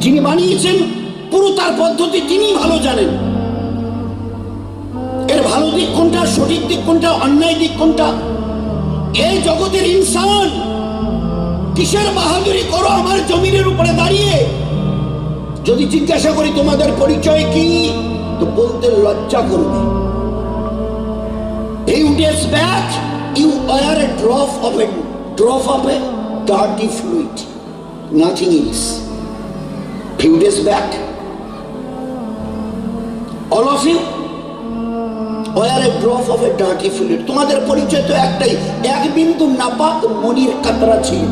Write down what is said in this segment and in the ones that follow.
যিনি বানিয়েছেন, পুরো তার পদ্ধতি তিনি ভালো জানেন। এর ভালো দিক কোনটা, সঠিক দিক কোনটা, অন্যায় দিক কোনটা? এই জগতের ইনসান কিসের বাহাদুরি করো আমার জমিনের উপরে দাঁড়িয়ে? যদি জিজ্ঞাসা করি, তোমাদের পরিচয় কি? তো বলতে লজ্জা করবে। Few of a dirty fluid. Nothing else few days back. All of you? Were a drop of a dirty fluid তোমাদের পরিচয় তো একটাই। এক বিন্দু নাপাক মনির কাতরা ছিল।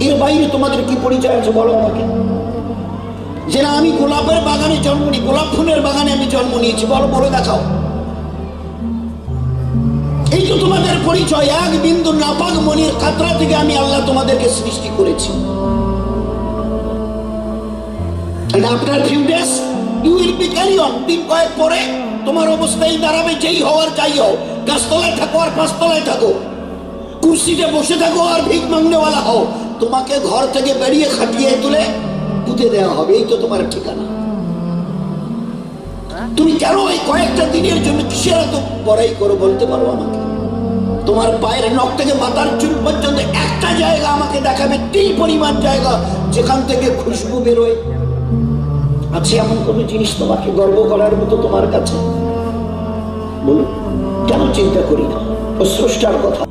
এর বাইরে তোমাদের কি পরিচয় আছে বলো আমাকে? যে না, আমি গোলাপের বাগানে জন্ম নিই, গোলাপ ফুলের বাগানে আমি জন্ম নিয়েছি। বলো, বলে দেখাও। এই তো তোমাদের পরিচয়। এক বিন্দু নাপাক মনির কাতরা থেকে আমি আল্লাহ তোমাদেরকে সৃষ্টি করেছি। And after few days, you will be carry on. দিন কয়েক পরে তোমার অবস্থা এই দাঁড়াবে যেই হওয়ার যাই হও গাছতলায় থাকো আর পাঁচতলায় থাকো। কুর্সিতে বসে থাকো আর ভিক মাংনেওয়ালা হও। তোমাকে ঘর থেকে বেরিয়ে খাটিয়ে তুলে পুঁতে দেওয়া হবে। এই তো তোমার ঠিকানা। তুমি কেন এই কয়েকটা দিনের জন্য কিসের এত বড়াই করো বলতে পারো আমাকে? তোমার পায়ের নখ থেকে মাথার চুল পর্যন্ত একটা জায়গা আমাকে দেখাবে। তিন পরিমাণ জায়গা যেখান থেকে খুশবু বেরোয়। আছে এমন কোনো জিনিস তোমাকে গর্ব করার মতো তোমার কাছে? বলুন, কেন চিন্তা করি না? স্রষ্টার কথা।